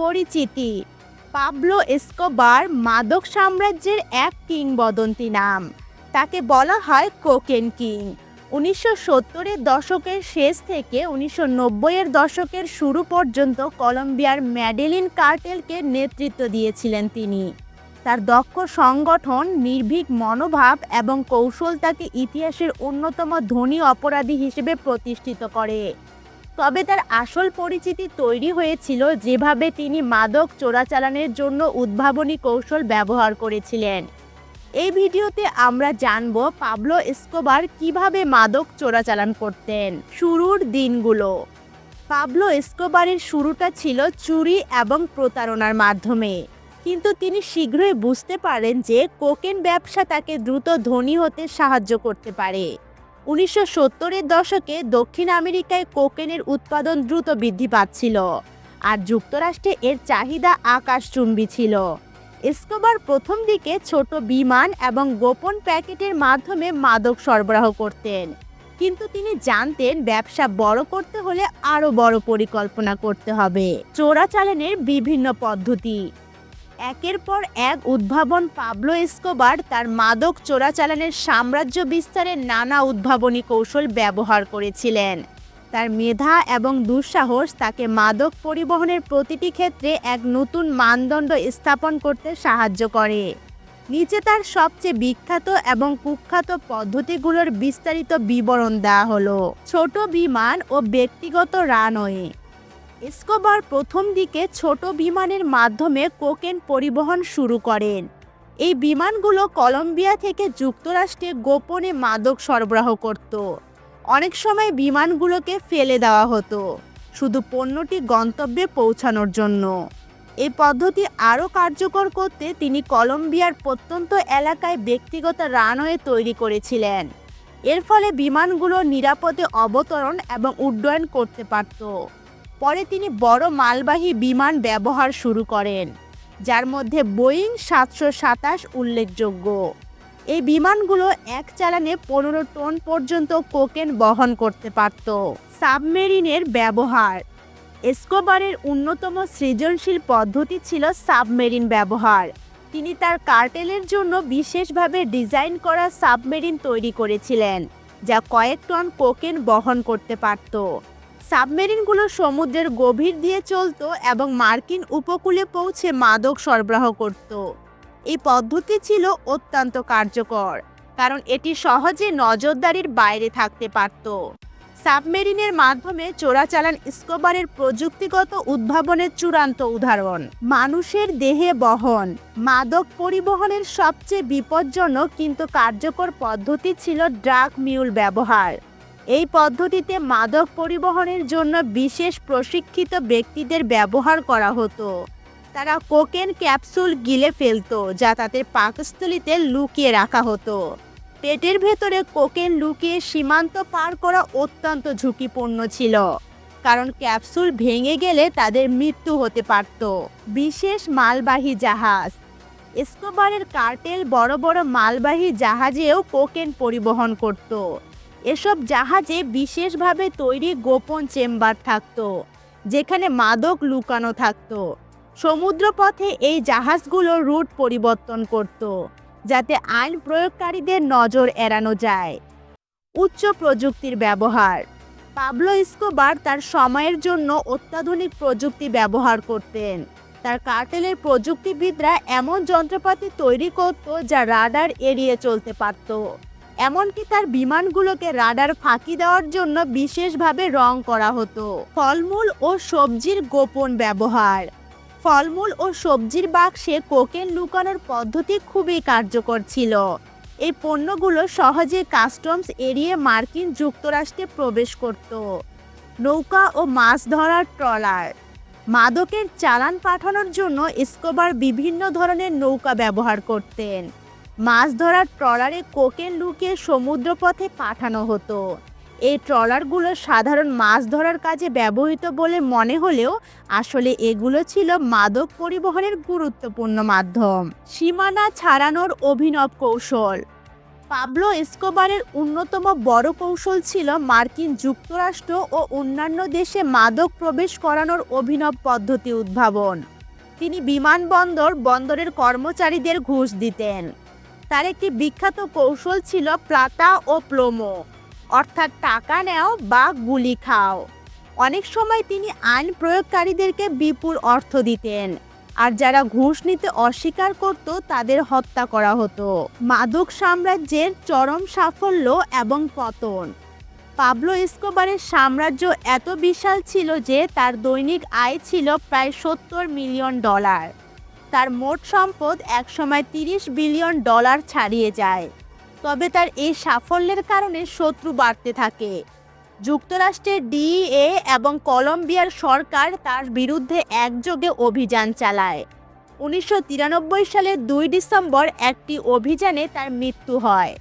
পরিচিতি। Pablo Escobar মাদক সাম্রাজ্যের এক কিংবদন্তি নাম। তাকে বলা হয় কোকেন কিং। উনিশশো সত্তরের দশকের শেষ থেকে উনিশশো নব্বইয়ের দশকের শুরু পর্যন্ত কলম্বিয়ার ম্যাডেলিন কার্টেলকে নেতৃত্ব দিয়েছিলেন তিনি। তার দক্ষ সংগঠন, নির্ভীক মনোভাব এবং কৌশল তাকে ইতিহাসের অন্যতম ধনী অপরাধী হিসেবে প্রতিষ্ঠিত করে। তবে তার আসল পরিচিতি তৈরি হয়েছিল যেভাবে তিনি মাদক চোরাচালানের জন্য উদ্ভাবনী কৌশল ব্যবহার করেছিলেন। এই ভিডিওতে আমরা জানব পাবলো এসকোবার কীভাবে মাদক চোরাচালান করতেন, শুরুর দিনগুলো। পাবলো এসকোবারের শুরুটা ছিল চুরি এবং প্রতারণার মাধ্যমে। কিন্তু তিনি শীঘ্রই বুঝতে পারেন যে কোকেন ব্যবসা তাকে দ্রুত ধনী হতে সাহায্য করতে পারে। উনিশশো সত্তরের দশকে দক্ষিণ আমেরিকায় কোকেনের উৎপাদন দ্রুত বৃদ্ধি পাচ্ছিল আর যুক্তরাষ্ট্রে এর চাহিদা আকাশচুম্বী ছিল। এসকোবার প্রথম দিকে ছোট বিমান এবং গোপন প্যাকেটের মাধ্যমে মাদক সরবরাহ করতেন। কিন্তু তিনি জানতেন ব্যবসা বড় করতে হলে আরও বড় পরিকল্পনা করতে হবে। চোরাচালানের বিভিন্ন পদ্ধতি একের পর এক উদ্ভাবন পাবলো এসকোবার, তার মাদক চোরাচালানের সাম্রাজ্য বিস্তারের নানা উদ্ভাবনী কৌশল ব্যবহার করেছিলেন। তার মেধা এবং দুঃসাহস তাকে মাদক পরিবহনের প্রতিটি ক্ষেত্রে এক নতুন মানদণ্ড স্থাপন করতে সাহায্য করে। নিচে তার সবচেয়ে বিখ্যাত এবং কুখ্যাত পদ্ধতিগুলোর বিস্তারিত বিবরণ দেওয়া হলো। ছোট বিমান ও ব্যক্তিগত রানওয়ে। এসকোবার প্রথম দিকে ছোট বিমানের মাধ্যমে কোকেন পরিবহন শুরু করেন। এই বিমানগুলো কলম্বিয়া থেকে যুক্তরাষ্ট্রে গোপনে মাদক সরবরাহ করত। অনেক সময় বিমানগুলোকে ফেলে দেওয়া হতো, শুধু পণ্যটি গন্তব্যে পৌঁছানোর জন্য। এই পদ্ধতি আরও কার্যকর করতে তিনি কলম্বিয়ার প্রত্যন্ত এলাকায় ব্যক্তিগত রানওয়ে তৈরি করেছিলেন। এর ফলে বিমানগুলো নিরাপদে অবতরণ এবং উড্ডয়ন করতে পারত। পরে তিনি বড় মালবাহী বিমান ব্যবহার শুরু করেন, যার মধ্যে বোয়িং সাতশো সাতাশ উল্লেখযোগ্য। এই বিমানগুলো এক চালানে পনেরো টন পর্যন্ত কোকেন বহন করতে পারত। সাবমেরিনের ব্যবহার। এসকোবারের অন্যতম সৃজনশীল পদ্ধতি ছিল সাবমেরিন ব্যবহার। তিনি তার কার্টেলের জন্য বিশেষভাবে ডিজাইন করা সাবমেরিন তৈরি করেছিলেন, যা কয়েক টন কোকেন বহন করতে পারত। সাবমেরিনগুলো সমুদ্রের গভীর দিয়ে চলতো এবং মার্কিন উপকূলে পৌঁছে মাদক সরবরাহ করত। এই পদ্ধতি ছিল অত্যন্ত কার্যকর, কারণ এটি সহজে নজরদারির বাইরে থাকতে পারত। সাবমেরিনের মাধ্যমে চোরাচালান স্কোবারের প্রযুক্তিগত উদ্ভাবনের চূড়ান্ত উদাহরণ। মানুষের দেহে বহন, মাদক পরিবহনের সবচেয়ে বিপজ্জনক কিন্তু কার্যকর পদ্ধতি ছিল ড্রাগ মিউল ব্যবহার। এই পদ্ধতিতে মাদক পরিবহনের জন্য বিশেষ প্রশিক্ষিত ব্যক্তিদের ব্যবহার করা হতো। তারা কোকেন ক্যাপসুল গিলে ফেলতো, যা তাদের পাকস্থলিতে লুকিয়ে রাখা হতো। পেটের ভেতরে কোকেন লুকিয়ে সীমান্ত পার করা অত্যন্ত ঝুঁকিপূর্ণ ছিল, কারণ ক্যাপসুল ভেঙে গেলে তাদের মৃত্যু হতে পারত। বিশেষ মালবাহী জাহাজ। এসকোবারের কার্টেল বড় বড় মালবাহী জাহাজেও কোকেন পরিবহন করত। এসব জাহাজে বিশেষভাবে তৈরি গোপন চেম্বার থাকতো, যেখানে মাদক লুকানো থাকতো। সমুদ্রপথে এই জাহাজগুলো রুট পরিবর্তন করত, যাতে আইন প্রয়োগকারীদের নজর এড়ানো যায়। উচ্চ প্রযুক্তির ব্যবহার। পাবলো ইস্কোবার তার সময়ের জন্য অত্যাধুনিক প্রযুক্তি ব্যবহার করতেন। তার কার্টেলের প্রযুক্তিবিদরা এমন যন্ত্রপাতি তৈরি করত যা রাডার এড়িয়ে চলতে পারত। এমনকি তার বিমানগুলোকে রাডার ফাঁকি দেওয়ার জন্য বিশেষভাবে রং করা হতো। ফলমূল ও সবজির গোপন ব্যবহার। ফলমূল ও সবজির বাক্সে কোকেন লুকানোর পদ্ধতি খুবই কার্যকর ছিল। এই পণ্যগুলো সহজে কাস্টমস এড়িয়ে মার্কিন যুক্তরাষ্ট্রে প্রবেশ করত। নৌকা ও মাছ ধরার ট্রলার। মাদকের চালান পাঠানোর জন্য স্কোবার বিভিন্ন ধরনের নৌকা ব্যবহার করতেন। মাছ ধরার ট্রলারে কোকেন লুকিয়ে সমুদ্রপথে পাঠানো হতো। এই ট্রলারগুলো সাধারণ মাছ ধরার কাজে ব্যবহৃত বলে মনে হলেও আসলে এগুলো ছিল মাদক পরিবহনের গুরুত্বপূর্ণ মাধ্যম। সীমানা ছাড়ানোর অভিনব কৌশল। পাবলো এসকোবারের অন্যতম বড় কৌশল ছিল মার্কিন যুক্তরাষ্ট্র ও অন্যান্য দেশে মাদক প্রবেশ করানোর অভিনব পদ্ধতি উদ্ভাবন। তিনি বিমানবন্দর বন্দরের কর্মচারীদের ঘুষ দিতেন। তার একটি বিখ্যাত কৌশল ছিল প্রাতা ও প্লোমো অর্থাৎ টাকা নেও বা গুলি খাও। অনেক সময় তিনি আইন প্রয়োগকারীদেরকে বিপুল অর্থ দিতেন। আর যারা ঘুষ নিতে অস্বীকার করত, তাদের হত্যা করা হতো। মাদক সাম্রাজ্যের চরম সাফল্য এবং পতন। পাবলো এসকোবারের সাম্রাজ্য এত বিশাল ছিল যে, তার দৈনিক আয় ছিল প্রায় সত্তর মিলিয়ন ডলার। তার মোট সম্পদ একসময় তিরিশ বিলিয়ন ডলার ছাড়িয়ে যায়। তবে তার এই সাফল্যের কারণে শত্রু বাড়তে থাকে। যুক্তরাষ্ট্রের ডিএ এবং কলম্বিয়ার সরকার তার বিরুদ্ধে একযোগে অভিযান চালায়। উনিশশো তিরানব্বই সালের দুই ডিসেম্বর একটি অভিযানে তার মৃত্যু হয়।